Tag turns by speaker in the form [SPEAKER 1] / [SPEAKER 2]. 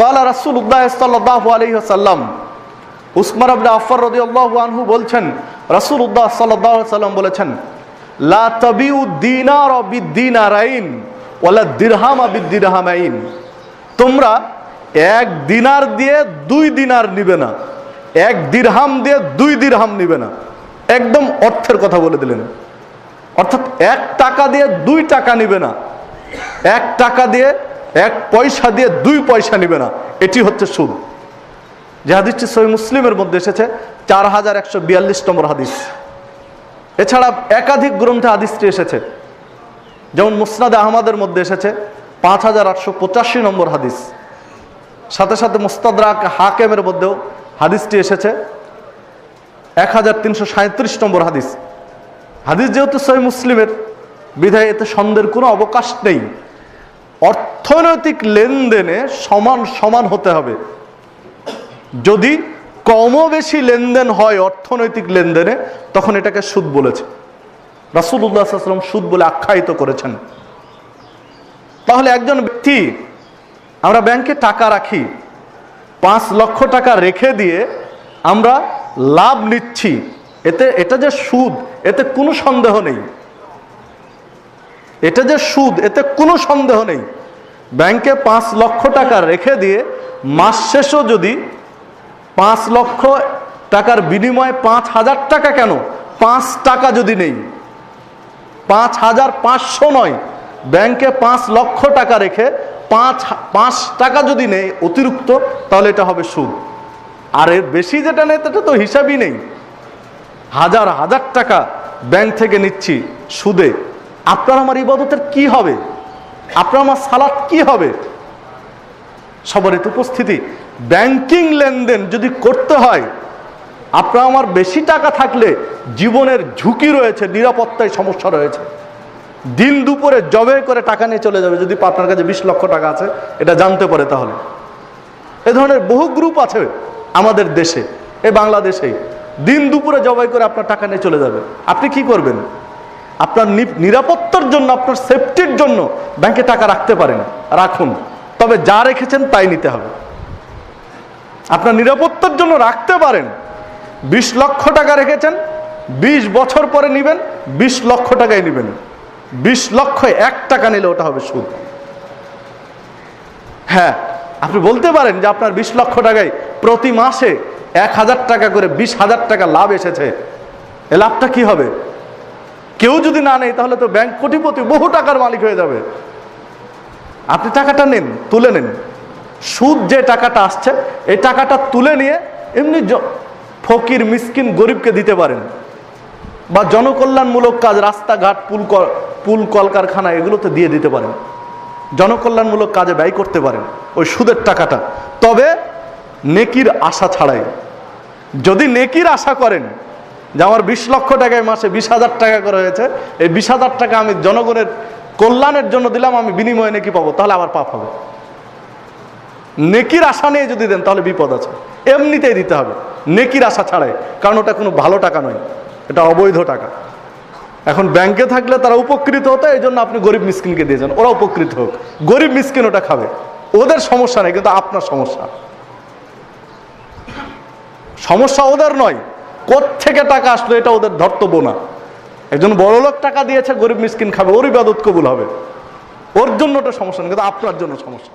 [SPEAKER 1] কলা রাসুল উদ্দাহ সাল্লাহ আলহি সাল্লাম উসমান আবনে আফর রদিয়াল্লাহু আনহু বলছেন রাসূল উদ্দাহ সাল্লাম বলেছেন লা তাবিউ দিনার বিদ্দিনারাইন ওয়ালা দিরহাম বিদ্দিরহামাইন তোমরা এক দিনার দিয়ে দুই দিনার নিবে না, এক দিরহাম দিয়ে দুই দিরহাম নিবে না। একদম অর্থের কথা বলে দিলেন। অর্থাৎ এক টাকা দিয়ে দুই টাকা নিবে না। এক টাকা দিয়ে এক পয়সা দিয়ে দুই পয়সা নিবে না, এটি হচ্ছে সুদ। যে হাদিসটি সহি মুসলিমের মধ্যে এসেছে, চার হাজার একশো বিয়াল্লিশ নম্বর হাদিস। এছাড়া একাধিক গ্রন্থে হাদিসটি এসেছে, যেমন মুসনাদ আহমদের মধ্যে এসেছে, পাঁচ হাজার আটশো পঁচাশি নম্বর হাদিস। সাথে সাথে মুস্তাদরাক হাকেমের মধ্যেও হাদিসটি এসেছে, এক হাজার তিনশো সাঁত্রিশ নম্বর হাদিস। হাদিস যেহেতু সহি মুসলিমের, বিধায় এতে সন্দেহের কোনো অবকাশ নেই। অর্থনৈতিক লেনদেনে সমান সমান হতে হবে। যদি কমও বেশি লেনদেন হয় অর্থনৈতিক লেনদেনে, তখন এটাকে সুদ বলেছে। রাসুল্লাহাম সুদ বলে আখ্যায়িত করেছেন। তাহলে একজন ব্যক্তি, আমরা ব্যাংকে টাকা রাখি, পাঁচ লক্ষ টাকা রেখে দিয়ে আমরা লাভ নিচ্ছি, এতে, এটা যে সুদ, এতে কোনো সন্দেহ নেই। এটা যে সুদ, এতে কোনো সন্দেহ নেই। ব্যাংকে পাঁচ লক্ষ টাকা রেখে দিয়ে মাস শেষও যদি পাঁচ লক্ষ টাকার বিনিময়ে পাঁচ হাজার টাকা কেন? পাঁচ টাকা যদি নেই। পাঁচ হাজার পাঁচশো নয়। ব্যাংকে পাঁচ লক্ষ টাকা রেখে পাঁচ পাঁচ টাকা যদি নেই অতিরিক্ত, তাহলে এটা হবে সুদ। আর এর বেশি যেটা নেই তো হিসাবই নেই। হাজার হাজার টাকা ব্যাংক থেকে নিচ্ছি সুদে। আপনার আমার ইবাদতের কি হবে? আপনার আমার সালাত কি হবে? সবারই তো উপস্থিতি। ব্যাংকিং লেনদেন যদি করতে হয়, আপনার আমার বেশি টাকা থাকলে জীবনের ঝুঁকি রয়েছে, নিরাপত্তায় সমস্যা রয়েছে। দিন দুপুরে জবে করে টাকা নিয়ে চলে যাবে, যদি আপনার কাছে বিশ লক্ষ টাকা আছে, এটা জানতে পারে তাহলে। এ ধরনের বহু গ্রুপ আছে আমাদের দেশে, এ বাংলাদেশেই। দিন দুপুরে জবাই করে আপনার টাকা নিয়ে চলে যাবে। আপনি কি করবেন? আপনার নিরাপত্তার জন্য, আপনার সেফটির জন্য ব্যাংকে টাকা রাখতে পারেন। রাখুন। তবে যা রেখেছেন তাই নিতে হবে। আপনার নিরাপত্তার জন্য রাখতে পারেন। বিশ লক্ষ টাকা রেখেছেন, বিশ বছর পরে নিবেন, বিশ লক্ষ টাকায় নিবেন। বিশ লক্ষ এক টাকা নিলে ওটা হবে সুদ। হ্যাঁ আপনি বলতে পারেন যে আপনার বিশ লক্ষ টাকায় প্রতি মাসে এক হাজার টাকা করে বিশ হাজার টাকা লাভ এসেছে। এ লাভটা কি হবে? কেউ যদি না নেয়, তাহলে তো ব্যাংক কোটিপতি বহু টাকার মালিক হয়ে যাবে। আপনি টাকাটা নেন, তুলে নেন। সুদ যে টাকাটা আসছে, এই টাকাটা তুলে নিয়ে এমনি ফকির, মিসকিন, গরিবকে দিতে পারেন। বা জনকল্যাণমূলক কাজ, রাস্তাঘাট, পুল পুল, কলকারখানা, এগুলোতে দিয়ে দিতে পারেন। জনকল্যাণমূলক কাজে ব্যয় করতে পারেন, ওই সুদের টাকাটা। তবে নেকির আশা ছাড়াই। যদি নেকির আশা করেন যে আমার বিশ লক্ষ টাকায় মাসে বিশ হাজার টাকা করে হয়েছে, এই বিশ হাজার টাকা আমি জনগণের কল্যাণের জন্য দিলাম, আমি বিনিময়ে নেকি পাবো, তাহলে আবার পাপ হবে। নেকির আশা নিয়ে যদি দেন, তাহলে বিপদ আছে। এমনিতেই দিতে হবে। নেকির আশা ছাড়াই, কারণ ওটা কোনো ভালো টাকা নয়, এটা অবৈধ টাকা। এখন ব্যাংকে থাকলে তারা উপকৃত হতো, এই জন্য আপনি গরিব মিসকিনকে দিয়েছেন, ওরা উপকৃত হোক। গরিব মিসকিন ওটা খাবে। ওদের সমস্যা নেই, কিন্তু আপনার সমস্যা। সমস্যা ওদের নয় থেকে টাকা আসলো এটা ওদের ধর্তব্য না। একজন বড় লোক টাকা দিয়েছে, গরিব মিসকিন খাবে, ওর ইবাদত কবুল হবে। ওর জন্য ওটা সমস্যা নেই কিন্তু আপনার জন্য সমস্যা।